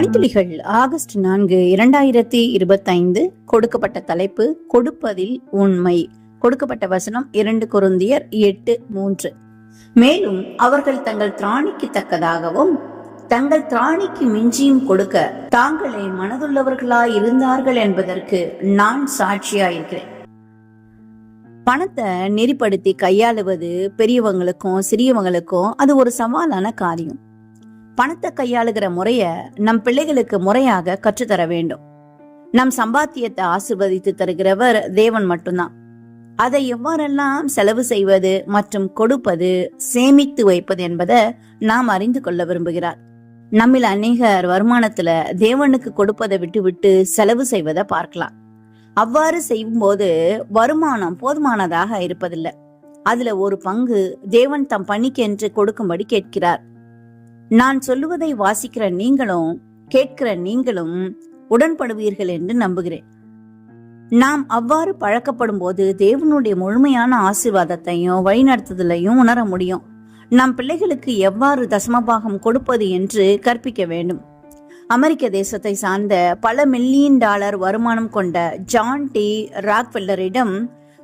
மணித்துளிகள் August நான்கு இரண்டாயிரத்தி இருபத்தைந்து கொடுக்கப்பட்ட தலைப்பு கொடுப்பதில் உண்மை. கொடுக்கப்பட்ட வசனம் இரண்டு குருந்தியர் எட்டு மூன்று. மேலும் அவர்கள் தங்கள் திராணிக்கு தக்கதாகவும் தங்கள் திராணிக்கு மிஞ்சியும் கொடுக்க தாங்களே மனதுள்ளவர்களாய் இருந்தார்கள் என்பதற்கு நான் சாட்சியாயிருக்கிறேன். பணத்தை நெறிப்படுத்தி கையாளுவது பெரியவங்களுக்கும் சிறியவங்களுக்கும் அது ஒரு சவாலான காரியம். பணத்தை கையாளுகிற முறைய நம் பிள்ளைகளுக்கு முறையாக கற்றுத்தர வேண்டும். நம் சம்பாத்தியத்தை ஆசிர்வதித்து தருகிறவர் தேவன் மட்டும்தான். அதை எவ்வாறெல்லாம் செலவு செய்வது மற்றும் கொடுப்பது சேமித்து வைப்பது என்பதை நாம் அறிந்து கொள்ள விரும்புகிறார். நம்மில் அநேகர் வருமானத்துல தேவனுக்கு கொடுப்பதை விட்டு விட்டு செலவு செய்வதை பார்க்கலாம். அவ்வாறு செய்யும்போது வருமானம் போதுமானதாக இருப்பதில்லை. அதுல ஒரு பங்கு தேவன் தம் பணிக்கென்று கொடுக்கும்படி கேட்கிறார். நான் சொல்லுவதை வாசிக்கிற நீங்களும் கேட்கிற நீங்களும் உடன்படுவீர்கள் என்று நம்புகிறேன். நாம் அவ்வாறு பழக்கப்படும் போது தேவனுடைய முழுமையான ஆசீர்வாதத்தையும் வழிநடத்துதலையும் உணர முடியும். நம் பிள்ளைகளுக்கு எவ்வாறு தசமபாகம் கொடுப்பது என்று கற்பிக்க வேண்டும். அமெரிக்க தேசத்தை சார்ந்த பல மில்லியன் டாலர் வருமானம் கொண்ட ஜான் டி ராக்வெல்லரிடம்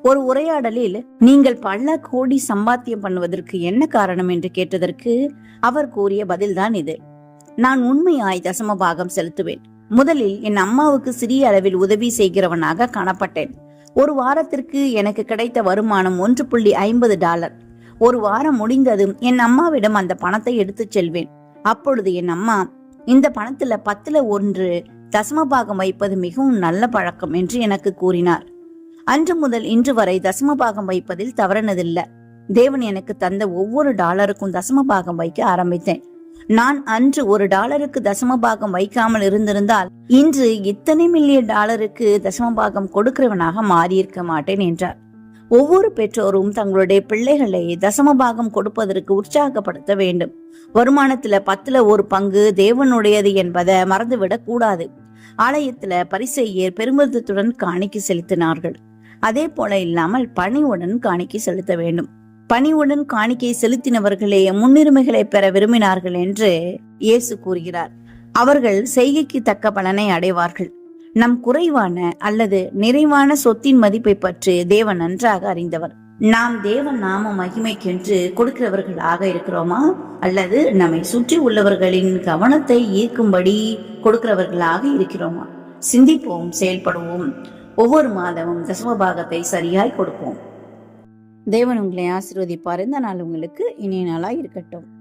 ஒரு உரையாடலில் நீங்கள் பல கோடி சம்பாத்தியம் பண்ணுவதற்கு என்ன காரணம் என்று கேட்டதற்கு அவர் கூறிய பதில்தான் இது. நான் உண்மையாய் தசம பாகம் செலுத்துவேன். முதலில் என் அம்மாவுக்கு சிறிய அளவில் உதவி செய்கிறவனாக காணப்பட்டேன். ஒரு வாரத்திற்கு எனக்கு கிடைத்த வருமானம் ஒன்று புள்ளி ஐம்பது டாலர். ஒரு வாரம் முடிந்ததும் என் அம்மாவிடம் அந்த பணத்தை எடுத்துச் செல்வேன். அப்பொழுது என் அம்மா இந்த பணத்துல பத்துல ஒன்று தசம பாகம் வைப்பது மிகவும் நல்ல பழக்கம் என்று எனக்கு கூறினார். அன்று முதல் இன்று வரை தசம பாகம் வைப்பதில் தவறினதில்லை. தேவன் எனக்கு தந்த ஒவ்வொரு டாலருக்கும் தசம பாகம் வைக்க ஆரம்பித்தேன். நான் அன்று ஒரு டாலருக்கு தசம பாகம் வைக்காமல் இருந்திருந்தால் இன்று இத்தனை மில்லியன் டாலருக்கு தசம பாகம் கொடுக்கிறவனாக மாறியிருக்க மாட்டேன் என்றார். ஒவ்வொரு பெற்றோரும் தங்களுடைய பிள்ளைகளை தசம பாகம் கொடுப்பதற்கு உற்சாகப்படுத்த வேண்டும். வருமானத்துல பத்துல ஒரு பங்கு தேவனுடையது என்பதை மறந்துவிடக் கூடாது. ஆலயத்துல பரிசெய்யர் பெருமிதத்துடன் காணிக்கு செலுத்தினார்கள். அதே போல இல்லாமல் பணிவுடன் காணிக்கை செலுத்த வேண்டும். பணிவுடன் காணிக்கை செலுத்தினவர்களே முன்னுரிமைகளை பெற விரும்பினார்கள் என்று இயேசு கூறுகிறார். அவர்கள் செய்கைக்கு தக்க பலனை அடைவார்கள். நம் குறைவான அல்லது நிறைவான சொத்தின் மதிப்பை பற்றி தேவன் நன்றாக அறிந்தவர். நாம் தேவன் நாம மகிமைக்கென்று கொடுக்கிறவர்களாக இருக்கிறோமா? அல்லது நம்மை சுற்றி உள்ளவர்களின் கவனத்தை ஈர்க்கும்படி கொடுக்கிறவர்களாக இருக்கிறோமா? சிந்திப்போம் செயல்படுவோம். ஒவ்வொரு மாதமும் தசமபாகத்தை சரியாய் கொடுப்போம். தேவன் உங்களை ஆசிர்வதிப்பார். இந்த நாள் உங்களுக்கு இனிய நாளாக இருக்கட்டும்.